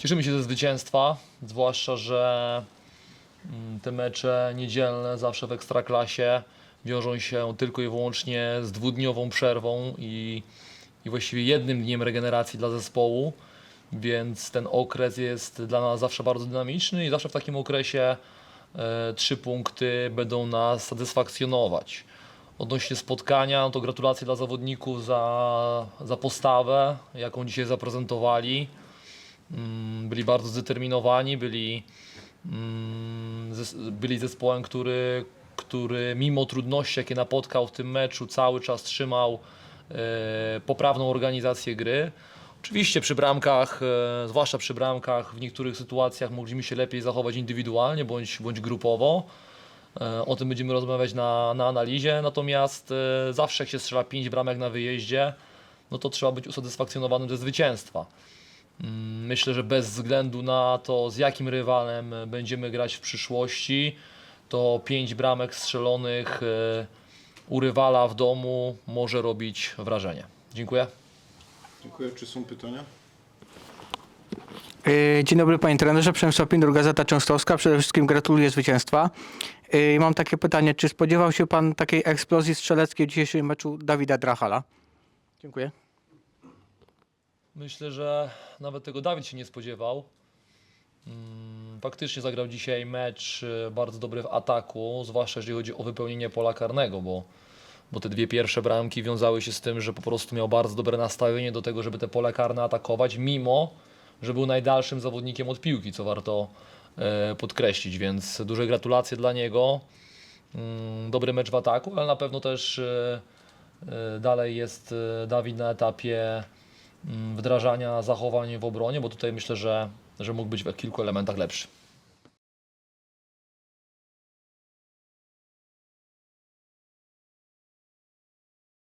Cieszymy się ze zwycięstwa, zwłaszcza, że mm, te mecze niedzielne zawsze w Ekstraklasie wiążą się tylko i wyłącznie z dwudniową przerwą i, i właściwie jednym dniem regeneracji dla zespołu, więc ten okres jest dla nas zawsze bardzo dynamiczny i zawsze w takim okresie e, trzy punkty będą nas satysfakcjonować. Odnośnie spotkania, no to gratulacje dla zawodników za, za postawę, jaką dzisiaj zaprezentowali. Mm, Byli bardzo zdeterminowani, byli, mm, byli zespołem, który, który mimo trudności, jakie napotkał w tym meczu, cały czas trzymał e, poprawną organizację gry. Oczywiście przy bramkach, e, zwłaszcza przy bramkach, w niektórych sytuacjach mogliśmy się lepiej zachować indywidualnie bądź, bądź grupowo. E, O tym będziemy rozmawiać na, na analizie. Natomiast zawsze jak się strzela 5 bramek na wyjeździe, no to trzeba być usatysfakcjonowanym ze zwycięstwa. Mm, Myślę, że bez względu na to, z jakim rywalem będziemy grać w przyszłości, to 5 bramek strzelonych e, u rywala w domu może robić wrażenie. Dziękuję. Dziękuję. Czy są pytania? Yy, Dzień dobry panie trenerze, Przemysław Pindur, Gazeta Częstochowska. Przede wszystkim gratuluję zwycięstwa. Mam takie pytanie, czy spodziewał się pan takiej eksplozji strzeleckiej w dzisiejszym meczu Dawida Drachala? Dziękuję. Myślę, że nawet tego Dawid się nie spodziewał. Mm, Faktycznie zagrał dzisiaj mecz e, bardzo dobry w ataku, zwłaszcza jeżeli chodzi o wypełnienie pola karnego, bo, bo te dwie pierwsze bramki wiązały się z tym, że po prostu miał bardzo dobre nastawienie do tego, żeby te pole karne atakować, mimo że był najdalszym zawodnikiem od piłki, co warto e, podkreślić, więc duże gratulacje dla niego. Mm, Dobry mecz w ataku, ale na pewno też e, e, dalej jest Dawid na etapie wdrażania zachowań w obronie, bo tutaj myślę, że, że mógł być w kilku elementach lepszy.